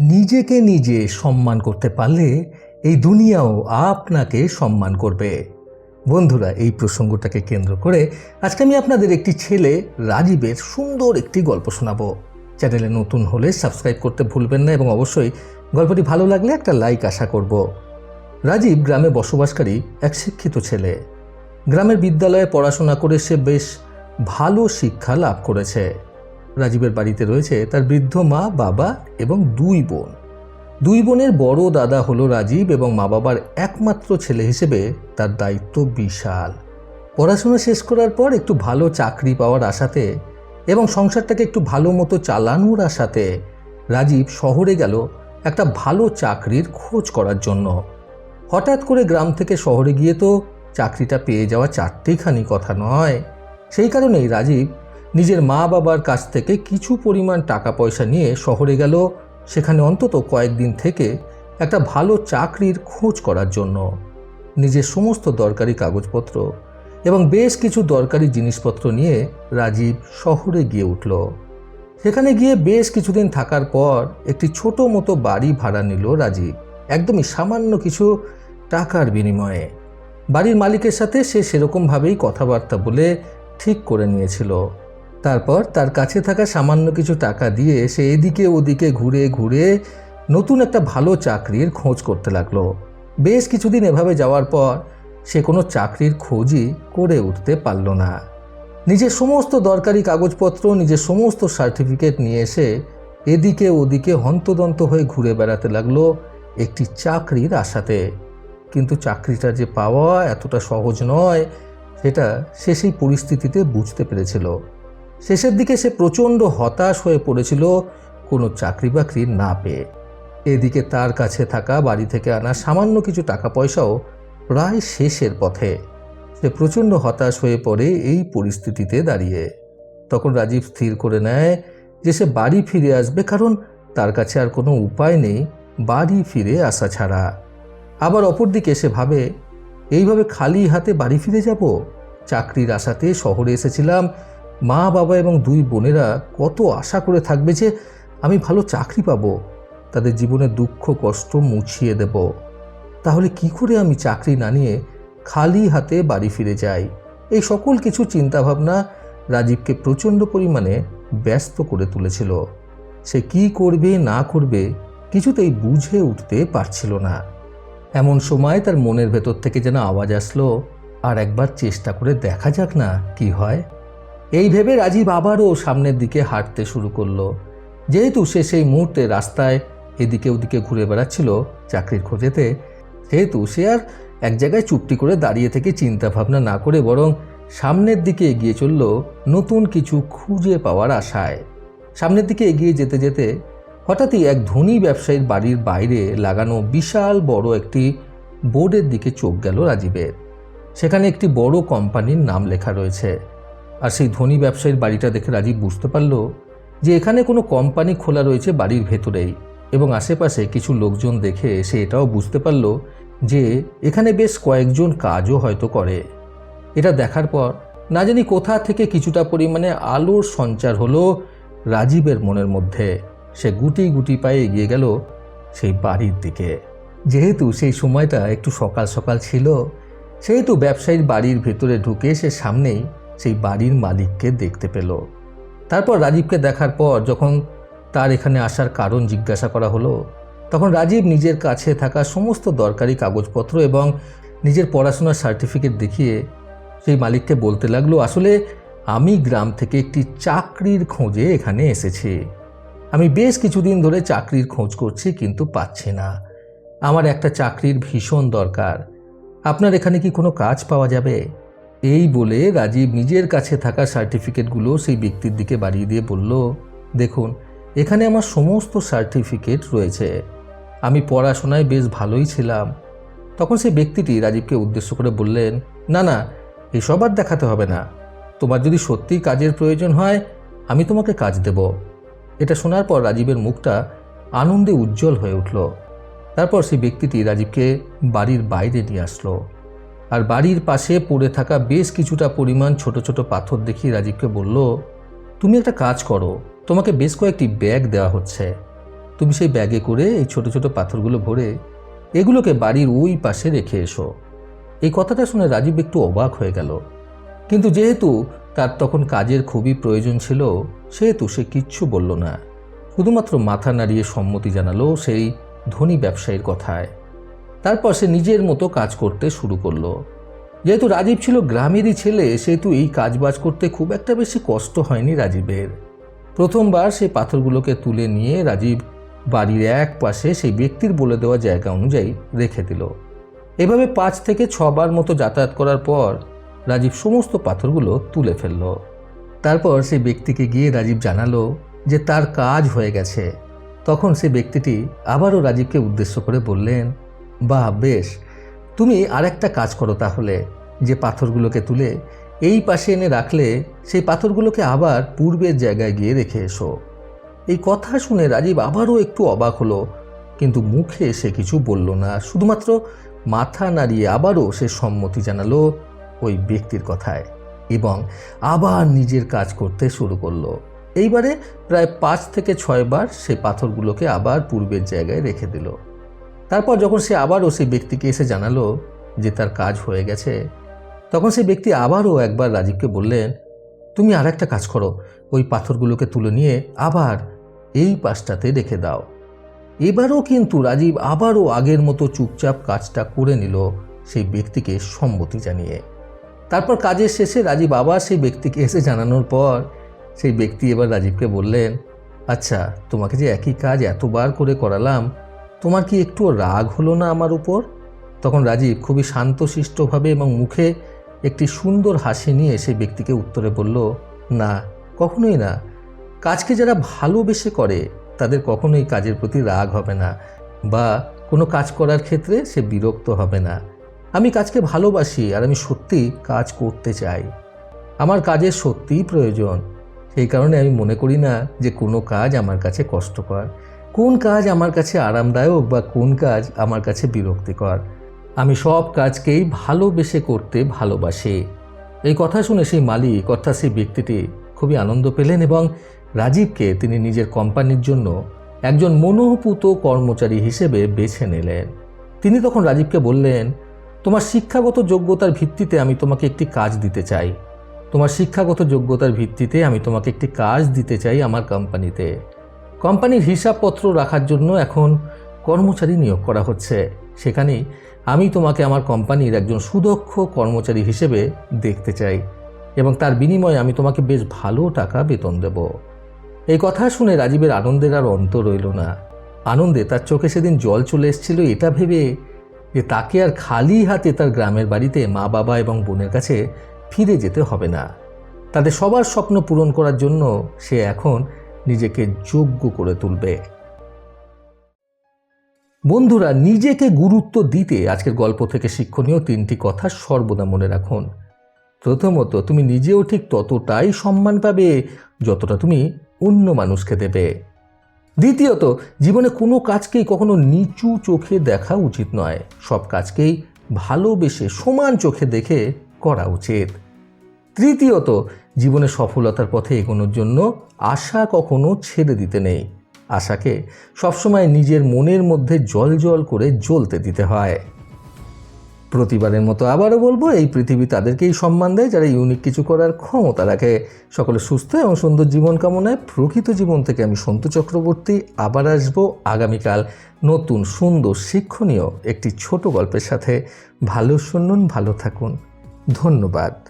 নিজেকে নিজে সম্মান করতে পারলে এই দুনিয়াও আপনাকে সম্মান করবে। বন্ধুরা, এই প্রসঙ্গটাকে কেন্দ্র করে আজকে আমি আপনাদের একটি ছেলে রাজীবের সুন্দর একটি গল্প শোনাবো। চ্যানেলে নতুন হলে সাবস্ক্রাইব করতে ভুলবেন না এবং অবশ্যই গল্পটি ভালো লাগলে একটা লাইক আশা করব। রাজীব গ্রামে বসবাসকারী এক শিক্ষিত ছেলে। গ্রামের বিদ্যালয়ে পড়াশোনা করে সে বেশ ভালো শিক্ষা লাভ করেছে। রাজীবের বাড়িতে রয়েছে তার বৃদ্ধ মা, বাবা এবং দুই বোন। দুই বোনের বড় দাদা হলো রাজীব এবং মা বাবার একমাত্র ছেলে হিসেবে তার দায়িত্ব বিশাল। পড়াশোনা শেষ করার পর একটু ভালো চাকরি পাওয়ার আশাতে এবং সংসারটাকে একটু ভালো মতো চালানোর আশাতে রাজীব শহরে গেল একটা ভালো চাকরির খোঁজ করার জন্য। হঠাৎ করে গ্রাম থেকে শহরে গিয়ে তো চাকরিটা পেয়ে যাওয়া চারটেখানি কথা নয়। সেই কারণেই রাজীব নিজের মা বাবার কাছ থেকে কিছু পরিমাণ টাকা পয়সা নিয়ে শহরে গেল, সেখানে অন্তত কয়েকদিন থেকে একটা ভালো চাকরির খোঁজ করার জন্য। নিজের সমস্ত দরকারি কাগজপত্র এবং বেশ কিছু দরকারি জিনিসপত্র নিয়ে রাজীব শহরে গিয়ে উঠল। সেখানে গিয়ে বেশ কিছুদিন থাকার পর একটি ছোট মতো বাড়ি ভাড়া নিল রাজীব, একদমই সামান্য কিছু টাকার বিনিময়ে। বাড়ির মালিকের সাথে সে সেরকমভাবেই কথাবার্তা বলে ঠিক করে নিয়েছিল। তারপর তার কাছে থাকা সামান্য কিছু টাকা দিয়ে সে এদিকে ওদিকে ঘুরে ঘুরে নতুন একটা ভালো চাকরির খোঁজ করতে লাগল। বেশ কিছুদিন এভাবে যাওয়ার পর সে কোনো চাকরির খোঁজই করে উঠতে পারল না। নিজের সমস্ত দরকারি কাগজপত্র, নিজের সমস্ত সার্টিফিকেট নিয়ে এসে এদিকে ওদিকে হন্তদন্ত হয়ে ঘুরে বেড়াতে লাগল একটি চাকরির আশাতে। কিন্তু চাকরিটা যে পাওয়া এতটা সহজ নয়, সেটা সে সেই পরিস্থিতিতে বুঝতে পেরেছিল। শেষের দিকে সে প্রচণ্ড হতাশ হয়ে পড়েছিল কোনো চাকরি বাকরি না পেয়ে। এদিকে তার কাছে থাকা বাড়ি থেকে আনা সামান্য কিছু টাকা পয়সাও প্রায় শেষের পথে। সে প্রচণ্ড হতাশ হয়ে পড়ে এই পরিস্থিতিতে দাঁড়িয়ে। তখন রাজীব স্থির করে নেয় যে সে বাড়ি ফিরে আসবে, কারণ তার কাছে আর কোনো উপায় নেই বাড়ি ফিরে আসা ছাড়া। আবার অপরদিকে সে ভাবে, এইভাবে খালি হাতে বাড়ি ফিরে যাব? চাকরির আশাতে শহরে এসেছিলাম মা, বাবা এবং দুই বোনেরা কত আশা করে থাকবে যে আমি ভালো চাকরি পাবো। তাদের জীবনে দুঃখ, কষ্ট মুছিয়ে দেব। তাহলে কি করে আমি চাকরি না নিয়ে খালি হাতে বাড়ি ফিরে যাই? এই সকল কিছু চিন্তাভাবনা রাজীবকে প্রচণ্ড পরিমাণে ব্যস্ত করে তুলেছিল। সে কি করবে, না করবে কিছুতেই বুঝে উঠতে পারছিল না। এমন সময় তার মনের ভেতর থেকে যেন আওয়াজ আসলো, আর একবার চেষ্টা করে দেখা যাক না কি হয়। এই ভেবে রাজীব আবারও সামনের দিকে হাঁটতে শুরু করল। যেহেতু সে সেই মুহূর্তে রাস্তায় এদিকে ওদিকে ঘুরে বেড়াচ্ছিল চাকরির খোঁজেতে, সেহেতু সে আর এক জায়গায় চুপটি করে দাঁড়িয়ে থেকে চিন্তা ভাবনা না করে বরং সামনের দিকে এগিয়ে চলল নতুন কিছু খুঁজে পাওয়ার আশায়। সামনের দিকে এগিয়ে যেতে যেতে হঠাৎই এক ধনী ব্যবসায়ীর বাড়ির বাইরে লাগানো বিশাল বড় একটি বোর্ডের দিকে চোখ গেল রাজীবের। সেখানে একটি বড় কোম্পানির নাম লেখা রয়েছে। আর সেই ধনী ব্যবসায়ীর বাড়িটা দেখে রাজীব বুঝতে পারল যে এখানে কোনো কোম্পানি খোলা রয়েছে বাড়ির ভেতরেই এবং আশেপাশে কিছু লোকজন দেখে সে এটাও বুঝতে পারল যে এখানে বেশ কয়েকজন কাজও হয়তো করে। এটা দেখার পর না জানি কোথা থেকে কিছুটা পরিমাণে আলোর সঞ্চার হলো রাজীবের মনের মধ্যে। সে গুটি গুটি পায়ে এগিয়ে গেল সেই বাড়ির দিকে। যেহেতু সেই সময়টা একটু সকাল সকাল ছিল, সেহেতু ব্যবসায়ীর বাড়ির ভেতরে ঢুকে সে সামনেই সেই বাড়ির মালিককে দেখতে পেল। তারপর রাজীবকে দেখার পর যখন তার এখানে আসার কারণ জিজ্ঞাসা করা হলো, তখন রাজীব নিজের কাছে থাকা সমস্ত দরকারি কাগজপত্র এবং নিজের পড়াশোনার সার্টিফিকেট দেখিয়ে সেই মালিককে বলতে লাগল, আসলে আমি গ্রাম থেকে একটি চাকরির খোঁজে এখানে এসেছি। আমি বেশ কিছুদিন ধরে চাকরির খোঁজ করছি কিন্তু পাচ্ছি না। আমার একটা চাকরির ভীষণ দরকার। আপনার এখানে কি কোনো কাজ পাওয়া যাবে? এই বলে রাজীব নিজের কাছে থাকা সার্টিফিকেটগুলো সেই ব্যক্তির দিকে বাড়িয়ে দিয়ে বলল, দেখুন, এখানে আমার সমস্ত সার্টিফিকেট রয়েছে। আমি পড়াশোনায় বেশ ভালোই ছিলাম। তখন সেই ব্যক্তিটি রাজীবকে উদ্দেশ্য করে বললেন, না না, এসব আর দেখাতে হবে না। তোমার যদি সত্যিই কাজের প্রয়োজন হয়, আমি তোমাকে কাজ দেব। এটা শোনার পর রাজীবের মুখটা আনন্দে উজ্জ্বল হয়ে উঠল। তারপর সেই ব্যক্তিটি রাজীবকে বাড়ির বাইরে নিয়ে আসলো। আর বাড়ির পাশে পড়ে থাকা বেশ কিছুটা পরিমাণ ছোট ছোট পাথর দেখিয়ে রাজীবকে বলল, তুমি একটা কাজ করো, তোমাকে বেশ কয়েকটি ব্যাগ দেওয়া হচ্ছে। তুমি সেই ব্যাগে করে এই ছোট ছোট পাথরগুলো ভরে এগুলোকে বাড়ির ওই পাশে রেখে এসো। এই কথাটা শুনে রাজীব একটু অবাক হয়ে গেল। কিন্তু যেহেতু তার তখন কাজের খুবই প্রয়োজন ছিল, সেহেতু সে কিচ্ছু বলল না। শুধুমাত্র মাথা নাড়িয়ে সম্মতি জানালো সেই ধনী ব্যবসায়ীর কথায়। তারপর সে নিজের মতো কাজ করতে শুরু করল। যেহেতু রাজীব ছিল গ্রামেরই ছেলে, সেহেতু এই কাজবাজ করতে খুব একটা বেশি কষ্ট হয়নি রাজীবের। প্রথমবার সেই পাথরগুলোকে তুলে নিয়ে রাজীব বাড়ির এক পাশে সেই ব্যক্তির বলে দেওয়া জায়গা অনুযায়ী রেখে দিল। এভাবে পাঁচ থেকে ছবার মতো যাতায়াত করার পর রাজীব সমস্ত পাথরগুলো তুলে ফেলল। তারপর সেই ব্যক্তিকে গিয়ে রাজীব জানালো যে তার কাজ হয়ে গেছে। তখন সে ব্যক্তিটি আবারও রাজীবকে উদ্দেশ্য করে বললেন বাহ, বেশ। তুমি আরেকটা কাজ করো তাহলে, যে পাথরগুলোকে তুলে এই পাশে এনে রাখলে সেই পাথরগুলোকে আবার পূর্বের জায়গায় গিয়ে রেখে এসো। এই কথা শুনে রাজীব আবারও একটু অবাক হলো, কিন্তু মুখে সে কিছু বলল না। শুধুমাত্র মাথা নাড়িয়ে আবারও সে সম্মতি জানালো ওই ব্যক্তির কথায় এবং আবার নিজের কাজ করতে শুরু করল। এইবারে প্রায় পাঁচ থেকে ছয়বার সে পাথরগুলোকে আবার পূর্বের জায়গায় রেখে দিল। তারপর যখন সে আবারও সেই ব্যক্তিকে এসে জানালো যে তার কাজ হয়ে গেছে, তখন সেই ব্যক্তি আবারও একবার রাজীবকে বললেন, তুমি আর একটা কাজ করো, ওই পাথরগুলোকে তুলে নিয়ে আবার এই পাশটাতে রেখে দাও। এবারও কিন্তু রাজীব আবারও আগের মতো চুপচাপ কাজটা করে নিল সেই ব্যক্তিকে সম্মতি জানিয়ে। তারপর কাজের শেষে রাজীব আবার সেই ব্যক্তিকে এসে জানানোর পর সেই ব্যক্তি এবার রাজীবকে বললেন আচ্ছা তোমাকে যে একই কাজ এতবার করে করালাম তোমার কি একটু রাগ হলো না আমার উপর? তখন রাজীব খুবই শান্তশিষ্টভাবে এবং মুখে একটি সুন্দর হাসি নিয়ে সেই ব্যক্তিকে উত্তরে বলল, না, কখনোই না। কাজকে যারা ভালোবেসে করে, তাদের কখনোই কাজের প্রতি রাগ হবে না বা কোনো কাজ করার ক্ষেত্রে সে বিরক্ত হবে না। আমি কাজকে ভালোবাসি আর আমি সত্যি কাজ করতে চাই। আমার কাজের সত্যিই প্রয়োজন। সেই কারণে আমি মনে করি না যে কোনো কাজ আমার কাছে কষ্টকর। কোন কাজ আমার কাছে আরামদায়ক বা কোন কাজ আমার কাছে বিরক্তিকর? আমি সব কাজকেই ভালোবেসে করতে ভালোবাসি। এই কথা শুনে সেই মালিক, অর্থাৎ সেই ব্যক্তিটি, খুবই আনন্দ পেলেন এবং রাজীবকে তিনি নিজের কোম্পানির জন্য একজন মনোপুত কর্মচারী হিসেবে বেছে নিলেন। তিনি তখন রাজীবকে বললেন, তোমার শিক্ষাগত যোগ্যতার ভিত্তিতে আমি তোমাকে একটি কাজ দিতে চাই। তোমার শিক্ষাগত যোগ্যতার ভিত্তিতে আমি তোমাকে একটি কাজ দিতে চাই আমার কোম্পানিতে। কোম্পানির হিসাবপত্র রাখার জন্য এখন কর্মচারী নিয়োগ করা হচ্ছে। সেখানেই আমি তোমাকে আমার কোম্পানির একজন সুদক্ষ কর্মচারী হিসেবে দেখতে চাই এবং তার বিনিময়ে আমি তোমাকে বেশ ভালো টাকা বেতন দেব। এই কথা শুনে রাজীবের আনন্দের আর অন্ত রইল না। আনন্দে তার চোখে সেদিন জল চলে এসেছিল, এটা ভেবে যে তাকে আর খালি হাতে তার গ্রামের বাড়িতে মা বাবা এবং বোনের কাছে ফিরে যেতে হবে না। তাদের সবার স্বপ্ন পূরণ করার জন্য সে এখন নিজেকে যোগ্য করে তুলবে। বন্ধুরা, নিজেকে গুরুত্ব দিতে আজকের গল্প থেকে শিক্ষণীয় তিনটি কথা সর্বদা মনে রাখুন। প্রথমত, তুমি নিজেও ঠিক ততটাই সম্মান পাবে যতটা তুমি অন্য মানুষকে দেবে। দ্বিতীয়ত, জীবনে কোনো কাজকেই কখনো নিচু চোখে দেখা উচিত নয়। সব কাজকেই ভালোবেসে সমান চোখে দেখে করা উচিত। তৃতীয়ত, জীবনে সফলতার পথে এগোনোর জন্য আশা কখনো ছেড়ে দিতে নেই। আশাকে সবসময় নিজের মনের মধ্যে জল জল করে জ্বলতে দিতে হয়। প্রতিবারের মতো আবারও বলব, এই পৃথিবী তাদেরকেই সম্মান দেয় যারা ইউনিক কিছু করার ক্ষমতা রাখে। সকলে সুস্থ এবং সুন্দর জীবন কামনায় প্রকৃত জীবন থেকে আমি সন্তু চক্রবর্তী আবার আসব আগামীকাল নতুন সুন্দর শিক্ষণীয় একটি ছোট গল্পের সাথে। ভালো শুনুন, ভালো থাকুন। ধন্যবাদ।